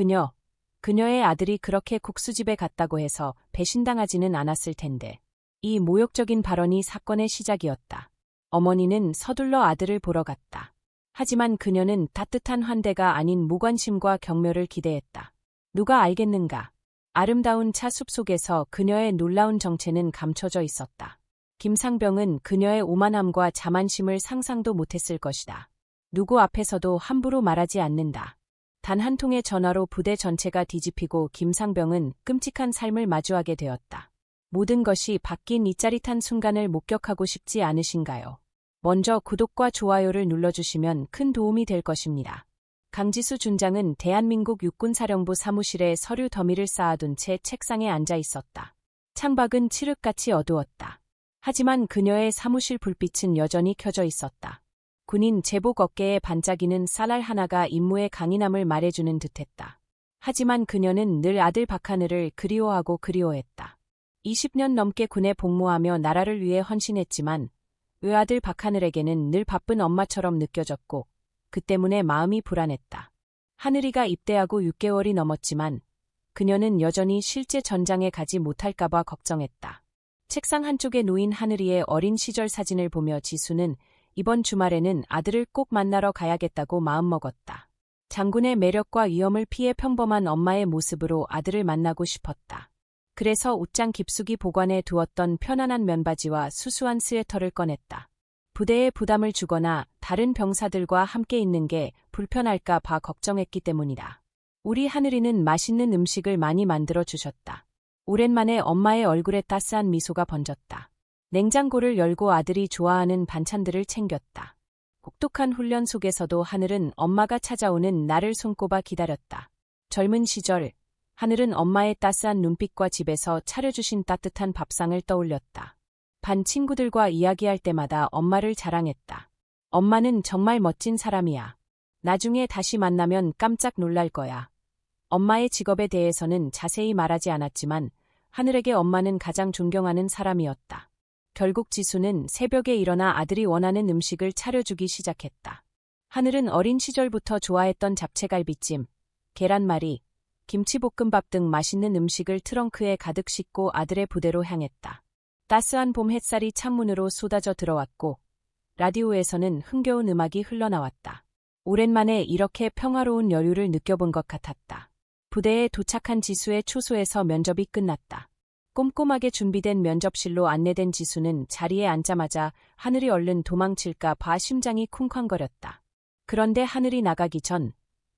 그녀, 그녀의 아들이 그렇게 국수집에 갔다고 해서 배신당하지는 않았을 텐데. 이 모욕적인 발언이 사건의 시작이었다. 어머니는 서둘러 아들을 보러 갔다. 하지만 그녀는 따뜻한 환대가 아닌 무관심과 경멸을 기대했다. 누가 알겠는가? 아름다운 차 숲 속에서 그녀의 놀라운 정체는 감춰져 있었다. 김상병은 그녀의 오만함과 자만심을 상상도 못했을 것이다. 누구 앞에서도 함부로 말하지 않는다. 단 한 통의 전화로 부대 전체가 뒤집히고 김상병은 끔찍한 삶을 마주하게 되었다. 모든 것이 바뀐 이 짜릿한 순간을 목격하고 싶지 않으신가요? 먼저 구독과 좋아요를 눌러주시면 큰 도움이 될 것입니다. 강지수 준장은 대한민국 육군사령부 사무실에 서류 더미를 쌓아둔 채 책상에 앉아 있었다. 창밖은 칠흑같이 어두웠다. 하지만 그녀의 사무실 불빛은 여전히 켜져 있었다. 군인 제복 어깨에 반짝이는 쌀알 하나가 임무의 강인함을 말해주는 듯했다. 하지만 그녀는 늘 아들 박하늘을 그리워하고 그리워했다. 20년 넘게 군에 복무하며 나라를 위해 헌신했지만 외아들 박하늘에게는 늘 바쁜 엄마처럼 느껴졌고 그 때문에 마음이 불안했다. 하늘이가 입대하고 6개월이 넘었지만 그녀는 여전히 실제 전장에 가지 못할까봐 걱정했다. 책상 한쪽에 놓인 하늘이의 어린 시절 사진을 보며 지수는 이번 주말에는 아들을 꼭 만나러 가야겠다고 마음먹었다. 장군의 매력과 위험을 피해 평범한 엄마의 모습으로 아들을 만나고 싶었다. 그래서 옷장 깊숙이 보관해 두었던 편안한 면바지와 수수한 스웨터를 꺼냈다. 부대에 부담을 주거나 다른 병사들과 함께 있는 게 불편할까 봐 걱정했기 때문이다. 우리 하늘이는 맛있는 음식을 많이 만들어 주셨다. 오랜만에 엄마의 얼굴에 따스한 미소가 번졌다. 냉장고를 열고 아들이 좋아하는 반찬들을 챙겼다. 혹독한 훈련 속에서도 하늘은 엄마가 찾아오는 나를 손꼽아 기다렸다. 젊은 시절, 하늘은 엄마의 따스한 눈빛과 집에서 차려주신 따뜻한 밥상을 떠올렸다. 반 친구들과 이야기할 때마다 엄마를 자랑했다. 엄마는 정말 멋진 사람이야. 나중에 다시 만나면 깜짝 놀랄 거야. 엄마의 직업에 대해서는 자세히 말하지 않았지만 하늘에게 엄마는 가장 존경하는 사람이었다. 결국 지수는 새벽에 일어나 아들이 원하는 음식을 차려주기 시작했다. 하늘은 어린 시절부터 좋아했던 잡채갈비찜, 계란말이, 김치볶음밥 등 맛있는 음식을 트렁크에 가득 싣고 아들의 부대로 향했다. 따스한 봄 햇살이 창문으로 쏟아져 들어왔고, 라디오에서는 흥겨운 음악이 흘러나왔다. 오랜만에 이렇게 평화로운 여유를 느껴본 것 같았다. 부대에 도착한 지수의 초소에서 면접이 끝났다. 꼼꼼하게 준비된 면접실로 안내된 지수는 자리에 앉자마자 하늘이 얼른 도망칠까 봐 심장이 쿵쾅거렸다. 그런데 하늘이 나가기 전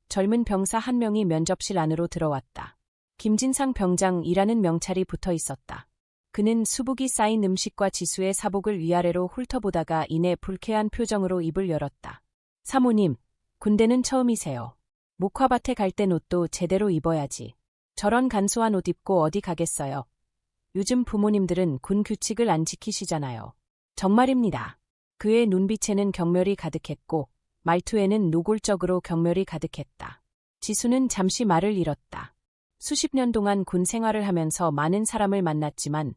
젊은 병사 한 명이 면접실 안으로 들어왔다. 김진상 병장이라는 명찰이 붙어 있었다. 그는 수북이 쌓인 음식과 지수의 사복을 위아래로 훑어보다가 이내 불쾌한 표정으로 입을 열었다. 사모님, 군대는 처음이세요. 목화밭에 갈 땐 옷도 제대로 입어야지. 저런 간소한 옷 입고 어디 가겠어요. 요즘 부모님들은 군 규칙을 안 지키시잖아요. 정말입니다. 그의 눈빛에는 경멸이 가득했고 말투에는 노골적으로 경멸이 가득했다. 지수는 잠시 말을 잃었다. 수십 년 동안 군 생활을 하면서 많은 사람을 만났지만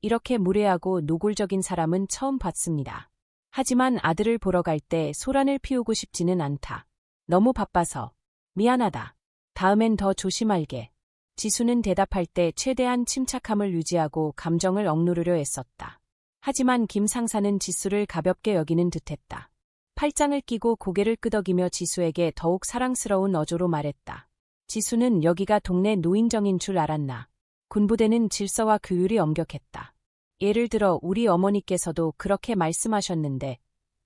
이렇게 무례하고 노골적인 사람은 처음 봤습니다. 하지만 아들을 보러 갈 때 소란을 피우고 싶지는 않다. 너무 바빠서. 미안하다. 다음엔 더 조심할게. 지수는 대답할 때 최대한 침착함을 유지하고 감정을 억누르려 애썼다. 하지만 김 상사는 지수를 가볍게 여기는 듯했다. 팔짱을 끼고 고개를 끄덕이며 지수에게 더욱 사랑스러운 어조로 말했다. 지수는 여기가 동네 노인정인 줄 알았나. 군부대는 질서와 규율이 엄격했다. 예를 들어 우리 어머니께서도 그렇게 말씀하셨는데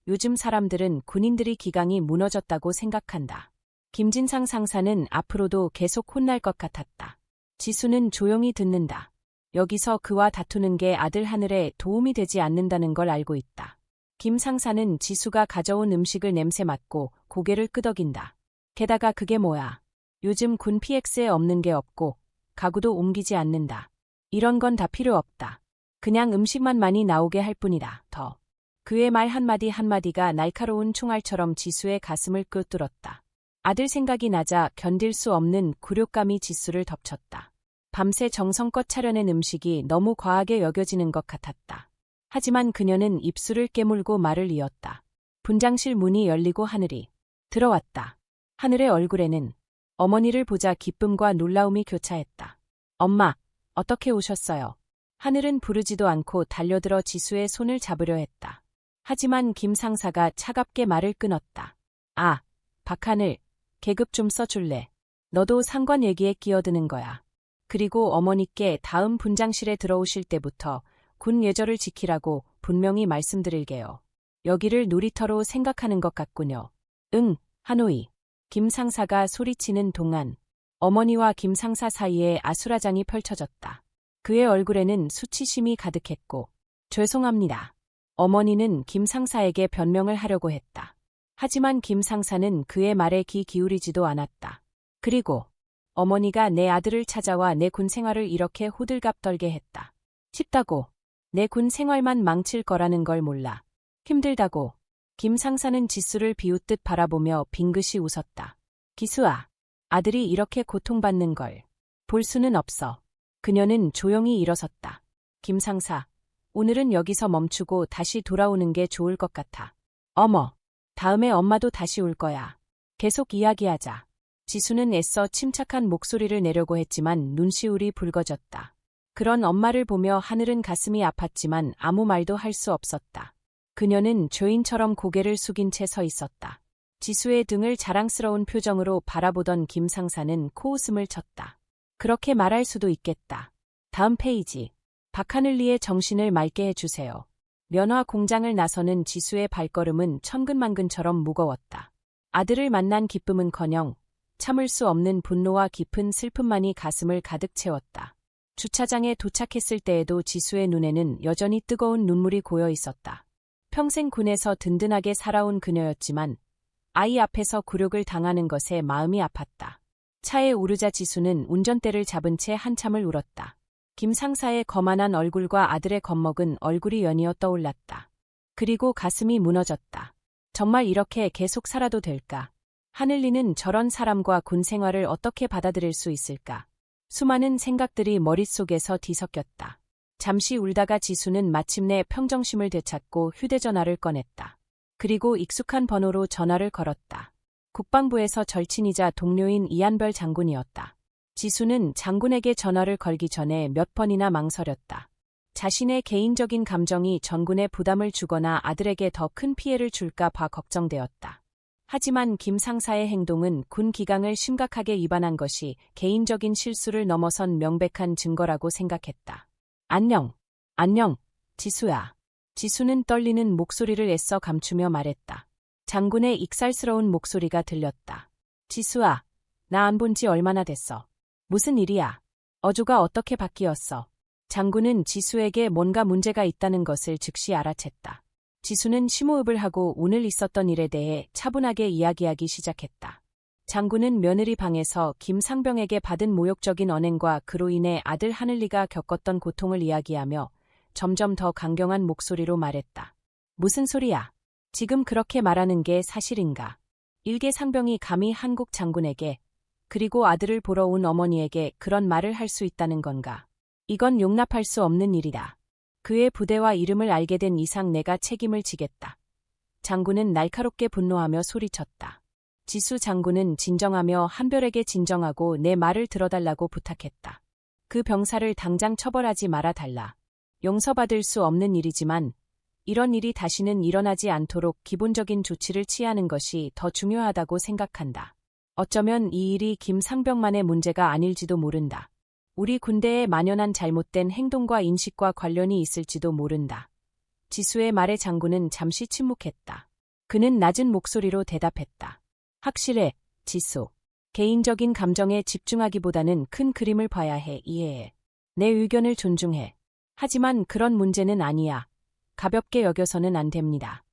요즘 사람들은 군인들이 기강이 무너졌다고 생각한다. 김진상 상사는 앞으로도 계속 혼날 것 같았다. 지수는 조용히 듣는다. 여기서 그와 다투는 게 아들 하늘에 도움이 되지 않는다는 걸 알고 있다. 김 상사는 지수가 가져온 음식을 냄새 맡고 고개를 끄덕인다. 게다가 그게 뭐야. 요즘 군 PX에 없는 게 없고 가구도 옮기지 않는다. 이런 건 다 필요 없다. 그냥 음식만 많이 나오게 할 뿐이다. 더. 그의 말 한마디 한마디가 날카로운 총알처럼 지수의 가슴을 꿰뚫었다. 아들 생각이 나자 견딜 수 없는 굴욕감이 지수를 덮쳤다. 밤새 정성껏 차려낸 음식이 너무 과하게 여겨지는 것 같았다. 하지만 그녀는 입술을 깨물고 말을 이었다. 분장실 문이 열리고 하늘이 들어왔다. 하늘의 얼굴에는 어머니를 보자 기쁨과 놀라움이 교차했다. 엄마, 어떻게 오셨어요? 하늘은 부르지도 않고 달려들어 지수의 손을 잡으려 했다. 하지만 김 상사가 차갑게 말을 끊었다. 아, 박하늘, 계급 좀 써줄래. 너도 상관 얘기에 끼어드는 거야. 그리고 어머니께 다음 분장실에 들어오실 때부터 군 예절을 지키라고 분명히 말씀드릴게요. 여기를 놀이터로 생각하는 것 같군요. 응, 하노이. 김 상사가 소리치는 동안 어머니와 김 상사 사이에 아수라장이 펼쳐졌다. 그의 얼굴에는 수치심이 가득했고, 죄송합니다. 어머니는 김 상사에게 변명을 하려고 했다. 하지만 김 상사는 그의 말에 귀 기울이지도 않았다. 그리고 어머니가 내 아들을 찾아와 내 군 생활을 이렇게 호들갑 떨게 했다. 쉽다고 내 군 생활만 망칠 거라는 걸 몰라. 힘들다고 김 상사는 지수를 비웃듯 바라보며 빙긋이 웃었다. 기수아, 아들이 이렇게 고통받는 걸 볼 수는 없어. 그녀는 조용히 일어섰다. 김 상사, 오늘은 여기서 멈추고 다시 돌아오는 게 좋을 것 같아. 어머, 다음에 엄마도 다시 올 거야. 계속 이야기하자. 지수는 애써 침착한 목소리를 내려고 했지만 눈시울이 붉어졌다. 그런 엄마를 보며 하늘은 가슴이 아팠지만 아무 말도 할 수 없었다. 그녀는 죄인처럼 고개를 숙인 채 서 있었다. 지수의 등을 자랑스러운 표정으로 바라보던 김 상사는 코웃음을 쳤다. 그렇게 말할 수도 있겠다. 다음 페이지. 박하늘리의 정신을 맑게 해주세요. 면화 공장을 나서는 지수의 발걸음은 천근만근처럼 무거웠다. 아들을 만난 기쁨은커녕 참을 수 없는 분노와 깊은 슬픔만이 가슴을 가득 채웠다. 주차장에 도착했을 때에도 지수의 눈에는 여전히 뜨거운 눈물이 고여 있었다. 평생 군에서 든든하게 살아온 그녀였지만 아이 앞에서 굴욕을 당하는 것에 마음이 아팠다. 차에 오르자 지수는 운전대를 잡은 채 한참을 울었다. 김 상사의 거만한 얼굴과 아들의 겁먹은 얼굴이 연이어 떠올랐다. 그리고 가슴이 무너졌다. 정말 이렇게 계속 살아도 될까? 하늘리는 저런 사람과 군 생활을 어떻게 받아들일 수 있을까? 수많은 생각들이 머릿속에서 뒤섞였다. 잠시 울다가 지수는 마침내 평정심을 되찾고 휴대전화를 꺼냈다. 그리고 익숙한 번호로 전화를 걸었다. 국방부에서 절친이자 동료인 이한별 장군이었다. 지수는 장군에게 전화를 걸기 전에 몇 번이나 망설였다. 자신의 개인적인 감정이 전군에 부담을 주거나 아들에게 더 큰 피해를 줄까 봐 걱정되었다. 하지만 김 상사의 행동은 군 기강을 심각하게 위반한 것이 개인적인 실수를 넘어선 명백한 증거라고 생각했다. 안녕, 안녕, 지수야. 지수는 떨리는 목소리를 애써 감추며 말했다. 장군의 익살스러운 목소리가 들렸다. 지수아, 나안 본 지 얼마나 됐어. 무슨 일이야? 어조가 어떻게 바뀌었어? 장군은 지수에게 뭔가 문제가 있다는 것을 즉시 알아챘다. 지수는 심호흡을 하고 오늘 있었던 일에 대해 차분하게 이야기하기 시작했다. 장군은 며느리 방에서 김상병에게 받은 모욕적인 언행과 그로 인해 아들 하늘리가 겪었던 고통을 이야기하며 점점 더 강경한 목소리로 말했다. 무슨 소리야? 지금 그렇게 말하는 게 사실인가? 일개 상병이 감히 한국 장군에게 그리고 아들을 보러 온 어머니에게 그런 말을 할 수 있다는 건가? 이건 용납할 수 없는 일이다. 그의 부대와 이름을 알게 된 이상 내가 책임을 지겠다. 장군은 날카롭게 분노하며 소리쳤다. 지수 장군은 진정하며 한별에게 진정하고 내 말을 들어달라고 부탁했다. 그 병사를 당장 처벌하지 말아 달라. 용서받을 수 없는 일이지만 이런 일이 다시는 일어나지 않도록 기본적인 조치를 취하는 것이 더 중요하다고 생각한다. 어쩌면 이 일이 김상병만의 문제가 아닐지도 모른다. 우리 군대에 만연한 잘못된 행동과 인식과 관련이 있을지도 모른다. 지수의 말에 장군은 잠시 침묵했다. 그는 낮은 목소리로 대답했다. 확실해, 지수. 개인적인 감정에 집중하기보다는 큰 그림을 봐야 해, 이해해. 내 의견을 존중해. 하지만 그런 문제는 아니야. 가볍게 여겨서는 안 됩니다.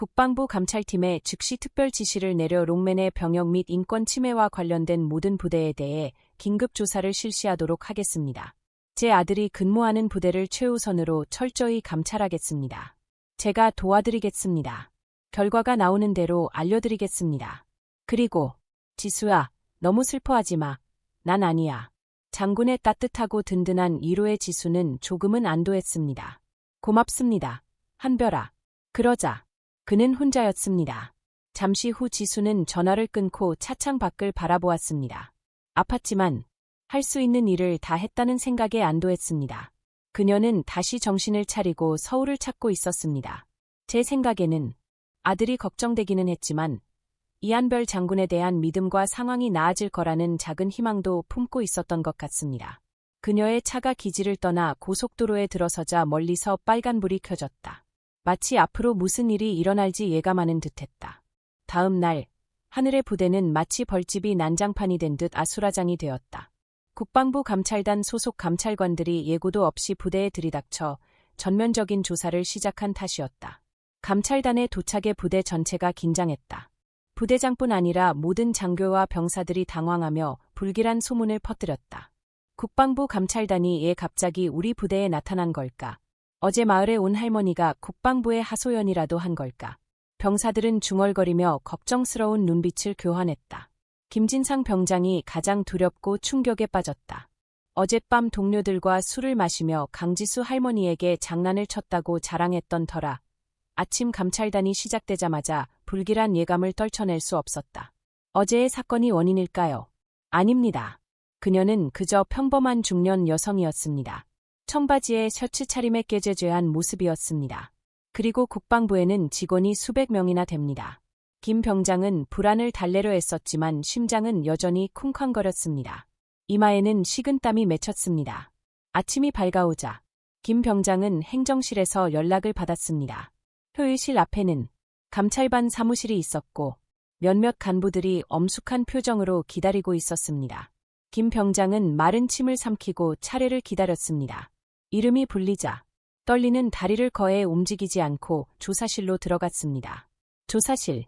국방부 감찰팀에 즉시 특별 지시를 내려 롱맨의 병역 및 인권 침해와 관련된 모든 부대에 대해 긴급 조사를 실시하도록 하겠습니다. 제 아들이 근무하는 부대를 최우선으로 철저히 감찰하겠습니다. 제가 도와드리겠습니다. 결과가 나오는 대로 알려드리겠습니다. 그리고 지수야, 너무 슬퍼하지 마. 난 아니야. 장군의 따뜻하고 든든한 위로의 지수는 조금은 안도했습니다. 고맙습니다. 한별아. 그러자 그는 혼자였습니다. 잠시 후 지수는 전화를 끊고 차창 밖을 바라보았습니다. 아팠지만 할 수 있는 일을 다 했다는 생각에 안도했습니다. 그녀는 다시 정신을 차리고 서울을 찾고 있었습니다. 제 생각에는 아들이 걱정되기는 했지만 이한별 장군에 대한 믿음과 상황이 나아질 거라는 작은 희망도 품고 있었던 것 같습니다. 그녀의 차가 기지를 떠나 고속도로에 들어서자 멀리서 빨간불이 켜졌다. 마치 앞으로 무슨 일이 일어날지 예감하는 듯했다. 다음 날 하늘의 부대는 마치 벌집이 난장판이 된 듯 아수라장이 되었다. 국방부 감찰단 소속 감찰관들이 예고도 없이 부대에 들이닥쳐 전면적인 조사를 시작한 탓이었다. 감찰단의 도착에 부대 전체가 긴장했다. 부대장뿐 아니라 모든 장교와 병사들이 당황하며 불길한 소문을 퍼뜨렸다. 국방부 감찰단이 얘 갑자기 우리 부대에 나타난 걸까? 어제 마을에 온 할머니가 국방부의 하소연이라도 한 걸까? 병사들은 중얼거리며 걱정스러운 눈빛을 교환했다. 김진상 병장이 가장 두렵고 충격에 빠졌다. 어젯밤 동료들과 술을 마시며 강지수 할머니에게 장난을 쳤다고 자랑했던 터라 아침 감찰단이 시작되자마자 불길한 예감을 떨쳐낼 수 없었다. 어제의 사건이 원인일까요? 아닙니다. 그녀는 그저 평범한 중년 여성이었습니다. 청바지에 셔츠 차림에 깨재죄한 모습이었습니다. 그리고 국방부에는 직원이 수백 명이나 됩니다. 김 병장은 불안을 달래려 했었지만 심장은 여전히 쿵쾅거렸습니다. 이마에는 식은땀이 맺혔습니다. 아침이 밝아오자 김 병장은 행정실에서 연락을 받았습니다. 효의실 앞에는 감찰반 사무실이 있었고 몇몇 간부들이 엄숙한 표정으로 기다리고 있었습니다. 김 병장은 마른 침을 삼키고 차례를 기다렸습니다. 이름이 불리자 떨리는 다리를 거해 움직이지 않고 조사실로 들어갔습니다. 조사실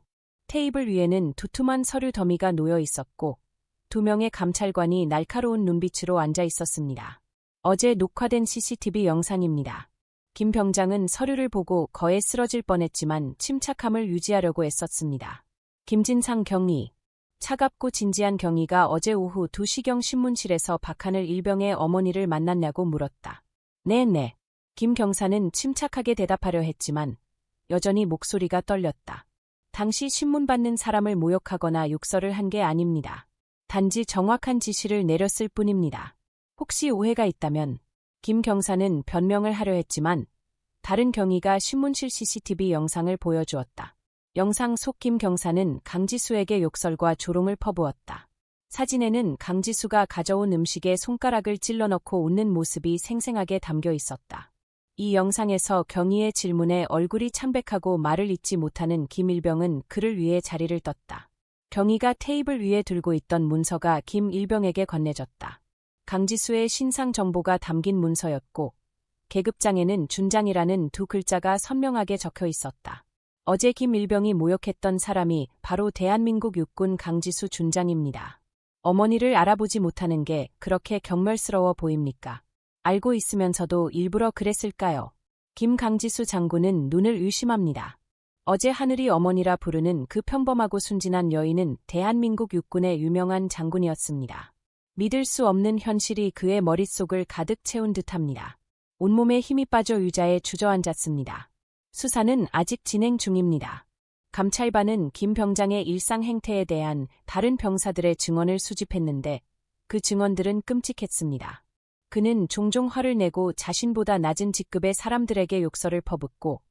테이블 위에는 두툼한 서류 더미가 놓여 있었고 두 명의 감찰관이 날카로운 눈빛으로 앉아 있었습니다. 어제 녹화된 CCTV 영상입니다. 김 병장은 서류를 보고 거에 쓰러질 뻔했지만 침착함을 유지하려고 애썼습니다. 김진상 경위. 차갑고 진지한 경위가 어제 오후 2시경 신문실에서 박하늘 일병의 어머니를 만났냐고 물었다. 네네. 김 경사는 침착하게 대답하려 했지만 여전히 목소리가 떨렸다. 당시 신문 받는 사람을 모욕하거나 욕설을 한 게 아닙니다. 단지 정확한 지시를 내렸을 뿐입니다. 혹시 오해가 있다면 김 경사는 변명을 하려 했지만 다른 경위가 신문실 CCTV 영상을 보여주었다. 영상 속 김 경사는 강지수에게 욕설과 조롱을 퍼부었다. 사진에는 강지수가 가져온 음식에 손가락을 찔러 넣고 웃는 모습이 생생하게 담겨 있었다. 이 영상에서 경희의 질문에 얼굴이 창백하고 말을 잇지 못하는 김일병은 그를 위해 자리를 떴다. 경희가 테이블 위에 들고 있던 문서가 김일병에게 건네졌다. 강지수의 신상 정보가 담긴 문서였고 계급장에는 준장이라는 두 글자가 선명하게 적혀 있었다. 어제 김일병이 모욕했던 사람이 바로 대한민국 육군 강지수 준장입니다. 어머니를 알아보지 못하는 게 그렇게 경멸스러워 보입니까? 알고 있으면서도 일부러 그랬을까요? 김강지수 장군은 눈을 의심합니다. 어제 하늘이 어머니라 부르는 그 평범하고 순진한 여인은 대한민국 육군의 유명한 장군이었습니다. 믿을 수 없는 현실이 그의 머릿속을 가득 채운 듯합니다. 온몸에 힘이 빠져 의자에 주저앉았습니다. 수사는 아직 진행 중입니다. 감찰반은 김 병장의 일상 행태에 대한 다른 병사들의 증언을 수집했는데 그 증언들은 끔찍했습니다. 그는 종종 화를 내고 자신보다 낮은 직급의 사람들에게 욕설을 퍼붓고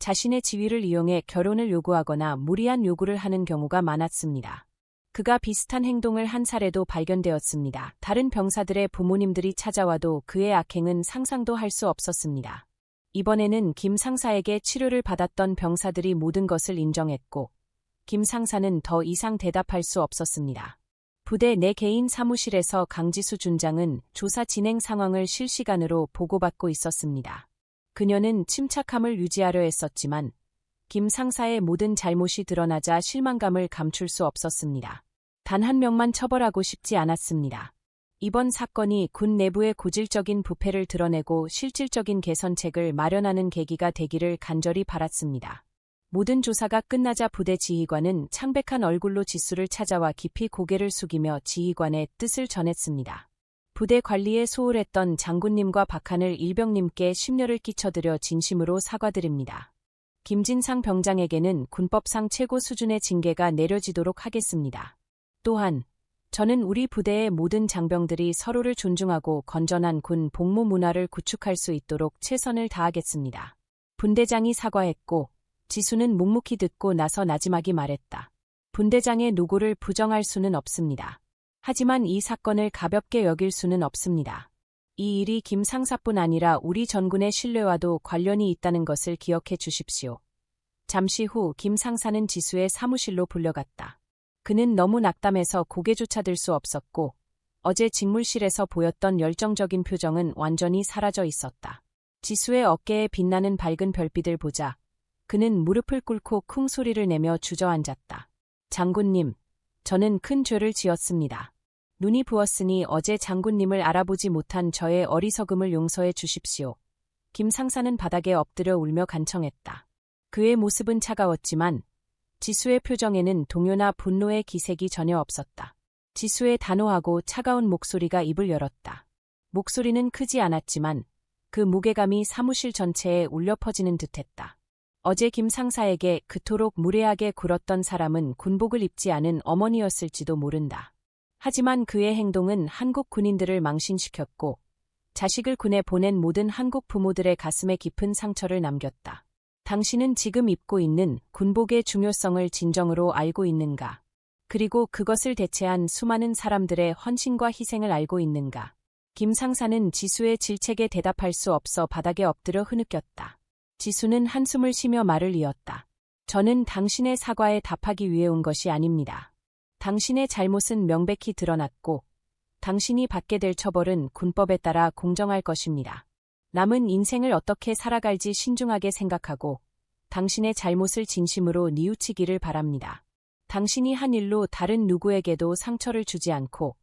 자신의 지위를 이용해 결혼을 요구하거나 무리한 요구를 하는 경우가 많았습니다. 그가 비슷한 행동을 한 사례도 발견되었습니다. 다른 병사들의 부모님들이 찾아와도 그의 악행은 상상도 할 수 없었습니다. 이번에는 김 상사에게 치료를 받았던 병사들이 모든 것을 인정했고, 김 상사는 더 이상 대답할 수 없었습니다. 부대 내 개인 사무실에서 강지수 준장은 조사 진행 상황을 실시간으로 보고받고 있었습니다. 그녀는 침착함을 유지하려 했었지만 김 상사의 모든 잘못이 드러나자 실망감을 감출 수 없었습니다. 단 한 명만 처벌하고 싶지 않았습니다. 이번 사건이 군 내부의 고질적인 부패를 드러내고 실질적인 개선책을 마련하는 계기가 되기를 간절히 바랐습니다. 모든 조사가 끝나자 부대 지휘관은 창백한 얼굴로 지수를 찾아와 깊이 고개를 숙이며 지휘관의 뜻을 전했습니다. 부대 관리에 소홀했던 장군님과 박하늘 일병님께 심려를 끼쳐드려 진심으로 사과드립니다. 김진상 병장에게는 군법상 최고 수준의 징계가 내려지도록 하겠습니다. 또한 저는 우리 부대의 모든 장병들이 서로를 존중하고 건전한 군 복무 문화를 구축할 수 있도록 최선을 다하겠습니다. 분대장이 사과했고 지수는 묵묵히 듣고 나서 나지막이 말했다. 분대장의 노고를 부정할 수는 없습니다. 하지만 이 사건을 가볍게 여길 수는 없습니다. 이 일이 김 상사뿐 아니라 우리 전군의 신뢰와도 관련이 있다는 것을 기억해 주십시오. 잠시 후 김 상사는 지수의 사무실로 불려갔다. 그는 너무 낙담해서 고개조차 들 수 없었고 어제 직물실에서 보였던 열정적인 표정은 완전히 사라져 있었다. 지수의 어깨에 빛나는 밝은 별빛을 보자 그는 무릎을 꿇고 쿵 소리를 내며 주저앉았다. 장군님, 저는 큰 죄를 지었습니다. 눈이 부었으니 어제 장군님을 알아보지 못한 저의 어리석음을 용서해 주십시오. 김 상사는 바닥에 엎드려 울며 간청했다. 그의 모습은 차가웠지만 지수의 표정에는 동요나 분노의 기색이 전혀 없었다. 지수의 단호하고 차가운 목소리가 입을 열었다. 목소리는 크지 않았지만 그 무게감이 사무실 전체에 울려 퍼지는 듯했다. 어제 김 상사에게 그토록 무례하게 굴었던 사람은 군복을 입지 않은 어머니였을지도 모른다. 하지만 그의 행동은 한국 군인들을 망신시켰고 자식을 군에 보낸 모든 한국 부모들의 가슴에 깊은 상처를 남겼다. 당신은 지금 입고 있는 군복의 중요성을 진정으로 알고 있는가? 그리고 그것을 대체한 수많은 사람들의 헌신과 희생을 알고 있는가? 김 상사는 지수의 질책에 대답할 수 없어 바닥에 엎드려 흐느꼈다. 지수는 한숨을 쉬며 말을 이었다. 저는 당신의 사과에 답하기 위해 온 것이 아닙니다. 당신의 잘못은 명백히 드러났고 당신이 받게 될 처벌은 군법에 따라 공정할 것입니다. 남은 인생을 어떻게 살아갈지 신중하게 생각하고 당신의 잘못을 진심으로 뉘우치기를 바랍니다. 당신이 한 일로 다른 누구에게도 상처를 주지 않고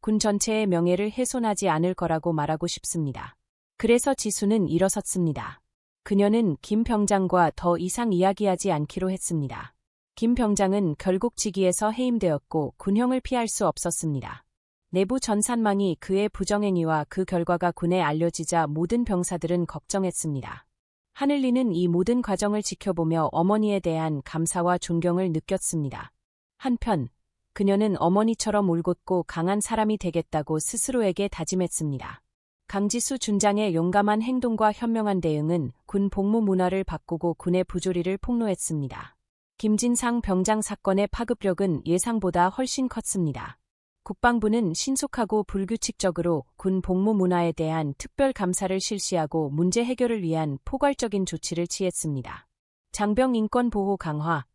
군 전체의 명예를 훼손하지 않을 거라고 말하고 싶습니다. 그래서 지수는 일어섰습니다. 그녀는 김 병장과 더 이상 이야기하지 않기로 했습니다. 김 병장은 결국 직위에서 해임되었고 군형을 피할 수 없었습니다. 내부 전산망이 그의 부정행위와 그 결과가 군에 알려지자 모든 병사들은 걱정했습니다. 하늘리는 이 모든 과정을 지켜보며 어머니에 대한 감사와 존경을 느꼈습니다. 한편 그녀는 어머니처럼 울곧고 강한 사람이 되겠다고 스스로에게 다짐했습니다. 강지수 준장의 용감한 행동과 현명한 대응은 군 복무 문화를 바꾸고 군의 부조리를 폭로했습니다. 김진상 병장 사건의 파급력은 예상보다 훨씬 컸습니다. 국방부는 신속하고 불규칙적으로 군 복무 문화에 대한 특별 감사를 실시하고 문제 해결을 위한 포괄적인 조치를 취했습니다. 장병 인권 보호 강화,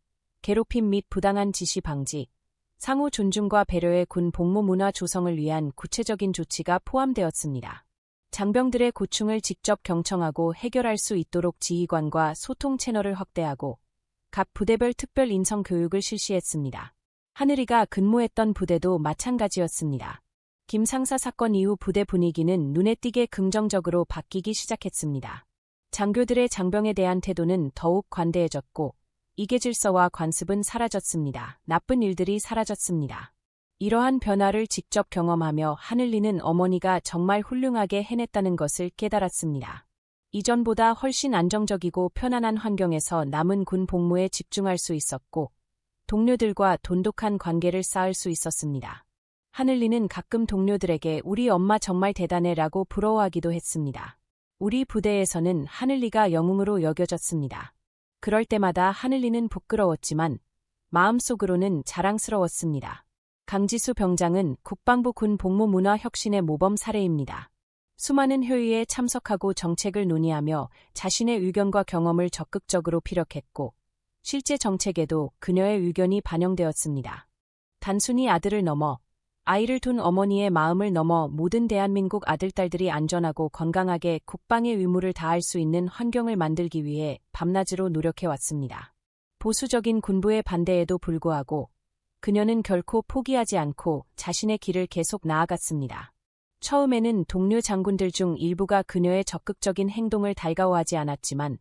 괴롭힘 및 부당한 지시 방지, 상호 존중과 배려의 군 복무 문화 조성을 위한 구체적인 조치가 포함되었습니다. 장병들의 고충을 직접 경청하고 해결할 수 있도록 지휘관과 소통 채널을 확대하고 각 부대별 특별 인성 교육을 실시했습니다. 하늘이가 근무했던 부대도 마찬가지였습니다. 김 상사 사건 이후 부대 분위기는 눈에 띄게 긍정적으로 바뀌기 시작했습니다. 장교들의 장병에 대한 태도는 더욱 관대해졌고 이계 질서와 관습은 사라졌습니다. 나쁜 일들이 사라졌습니다. 이러한 변화를 직접 경험하며 하늘리는 어머니가 정말 훌륭하게 해냈다는 것을 깨달았습니다. 이전보다 훨씬 안정적이고 편안한 환경에서 남은 군 복무에 집중할 수 있었고 동료들과 돈독한 관계를 쌓을 수 있었습니다. 하늘리는 가끔 동료들에게 우리 엄마 정말 대단해 라고 부러워하기도 했습니다. 우리 부대에서는 하늘리가 영웅으로 여겨졌습니다. 그럴 때마다 하늘리는 부끄러웠지만 마음속으로는 자랑스러웠습니다. 강지수 병장은 국방부 군 복무 문화 혁신의 모범 사례입니다. 수많은 회의에 참석하고 정책을 논의하며 자신의 의견과 경험을 적극적으로 피력했고 실제 정책에도 그녀의 의견이 반영되었습니다. 단순히 아들을 넘어 아이를 둔 어머니의 마음을 넘어 모든 대한민국 아들딸들이 안전하고 건강하게 국방의 의무를 다할 수 있는 환경을 만들기 위해 밤낮으로 노력해왔습니다. 보수적인 군부의 반대에도 불구하고 그녀는 결코 포기하지 않고 자신의 길을 계속 나아갔습니다. 처음에는 동료 장군들 중 일부가 그녀의 적극적인 행동을 달가워하지 않았지만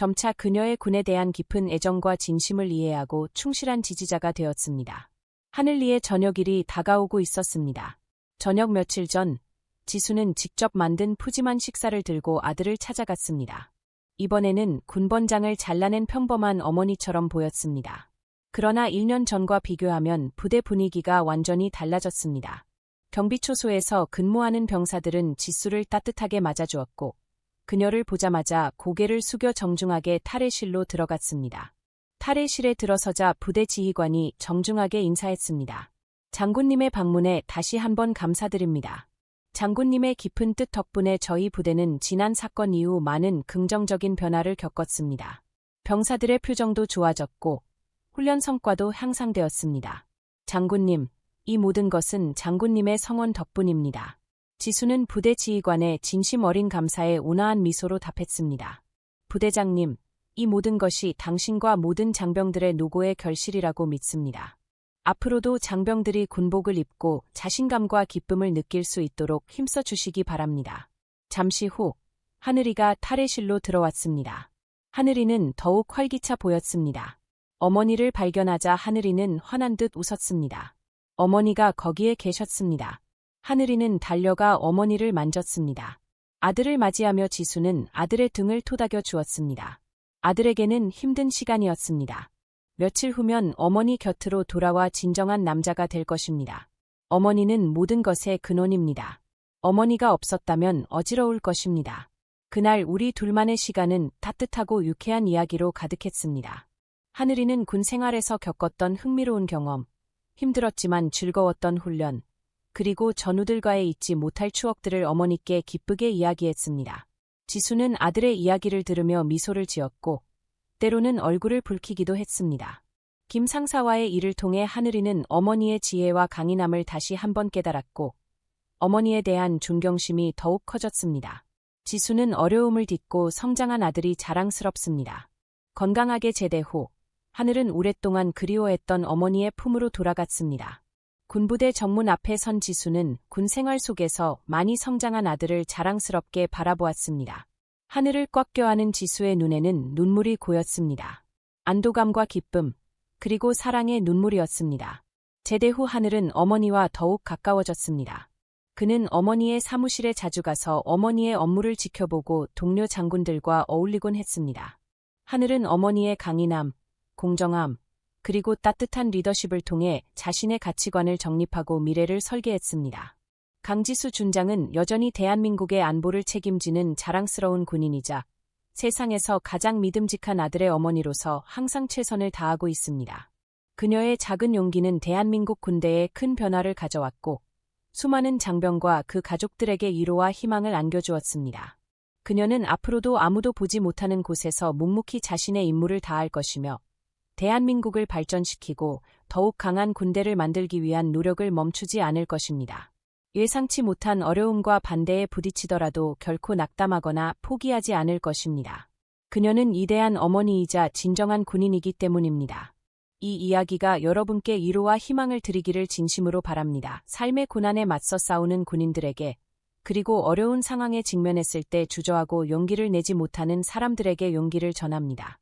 점차 그녀의 군에 대한 깊은 애정과 진심을 이해하고 충실한 지지자가 되었습니다. 하늘리의 저녁일이 다가오고 있었습니다. 저녁 며칠 전 지수는 직접 만든 푸짐한 식사를 들고 아들을 찾아갔습니다. 이번에는 군번장을 잘라낸 평범한 어머니처럼 보였습니다. 그러나 1년 전과 비교하면 부대 분위기가 완전히 달라졌습니다. 경비초소에서 근무하는 병사들은 지수를 따뜻하게 맞아주었고 그녀를 보자마자 고개를 숙여 정중하게 탈의실로 들어갔습니다. 탈의실에 들어서자 부대 지휘관이 정중하게 인사했습니다. 장군님의 방문에 다시 한번 감사드립니다. 장군님의 깊은 뜻 덕분에 저희 부대는 지난 사건 이후 많은 긍정적인 변화를 겪었습니다. 병사들의 표정도 좋아졌고 훈련 성과도 향상되었습니다. 장군님, 이 모든 것은 장군님의 성원 덕분입니다. 지수는 부대 지휘관의 진심 어린 감사에 온화한 미소로 답했습니다. 부대장님, 이 모든 것이 당신과 모든 장병들의 노고의 결실이라고 믿습니다. 앞으로도 장병들이 군복을 입고 자신감과 기쁨을 느낄 수 있도록 힘써 주시기 바랍니다. 잠시 후 하늘이가 탈의실로 들어왔습니다. 하늘이는 더욱 활기차 보였습니다. 어머니를 발견하자 하늘이는 화난 듯 웃었습니다. 어머니가 거기에 계셨습니다. 하늘이는 달려가 어머니를 만졌습니다. 아들을 맞이하며 지수는 아들의 등을 토닥여 주었습니다. 아들에게는 힘든 시간이었습니다. 며칠 후면 어머니 곁으로 돌아와 진정한 남자가 될 것입니다. 어머니는 모든 것의 근원입니다. 어머니가 없었다면 어지러울 것입니다. 그날 우리 둘만의 시간은 따뜻하고 유쾌한 이야기로 가득했습니다. 하늘이는 군 생활에서 겪었던 흥미로운 경험, 힘들었지만 즐거웠던 훈련, 그리고 전우들과의 잊지 못할 추억들을 어머니께 기쁘게 이야기했습니다. 지수는 아들의 이야기를 들으며 미소를 지었고, 때로는 얼굴을 붉히기도 했습니다. 김 상사와의 일을 통해 하늘이는 어머니의 지혜와 강인함을 다시 한번 깨달았고, 어머니에 대한 존경심이 더욱 커졌습니다. 지수는 어려움을 딛고 성장한 아들이 자랑스럽습니다. 건강하게 제대 후, 하늘은 오랫동안 그리워했던 어머니의 품으로 돌아갔습니다. 군부대 정문 앞에 선 지수는 군 생활 속에서 많이 성장한 아들을 자랑스럽게 바라보았습니다. 하늘을 꽉 껴안은 지수의 눈에는 눈물이 고였습니다. 안도감과 기쁨, 그리고 사랑의 눈물이었습니다. 제대 후 하늘은 어머니와 더욱 가까워졌습니다. 그는 어머니의 사무실에 자주 가서 어머니의 업무를 지켜보고 동료 장군들과 어울리곤 했습니다. 하늘은 어머니의 강인함, 공정함, 그리고 따뜻한 리더십을 통해 자신의 가치관을 정립하고 미래를 설계했습니다. 강지수 준장은 여전히 대한민국의 안보를 책임지는 자랑스러운 군인이자 세상에서 가장 믿음직한 아들의 어머니로서 항상 최선을 다하고 있습니다. 그녀의 작은 용기는 대한민국 군대에 큰 변화를 가져왔고 수많은 장병과 그 가족들에게 위로와 희망을 안겨주었습니다. 그녀는 앞으로도 아무도 보지 못하는 곳에서 묵묵히 자신의 임무를 다할 것이며 대한민국을 발전시키고 더욱 강한 군대를 만들기 위한 노력을 멈추지 않을 것입니다. 예상치 못한 어려움과 반대에 부딪히더라도 결코 낙담하거나 포기하지 않을 것입니다. 그녀는 이대한 어머니이자 진정한 군인이기 때문입니다. 이 이야기가 여러분께 위로와 희망을 드리기를 진심으로 바랍니다. 삶의 고난에 맞서 싸우는 군인들에게 그리고 어려운 상황에 직면했을 때 주저하고 용기를 내지 못하는 사람들에게 용기를 전합니다.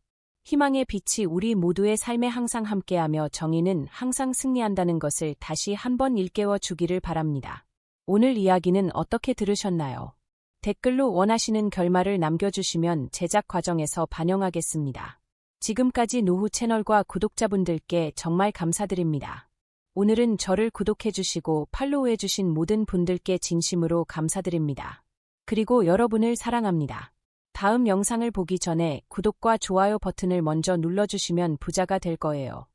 희망의 빛이 우리 모두의 삶에 항상 함께하며 정의는 항상 승리한다는 것을 다시 한번 일깨워 주기를 바랍니다. 오늘 이야기는 어떻게 들으셨나요? 댓글로 원하시는 결말을 남겨주시면 제작 과정에서 반영하겠습니다. 지금까지 노후 채널과 구독자분들께 정말 감사드립니다. 오늘은 저를 구독해주시고 팔로우해주신 모든 분들께 진심으로 감사드립니다. 그리고 여러분을 사랑합니다. 다음 영상을 보기 전에 구독과 좋아요 버튼을 먼저 눌러주시면 부자가 될 거예요.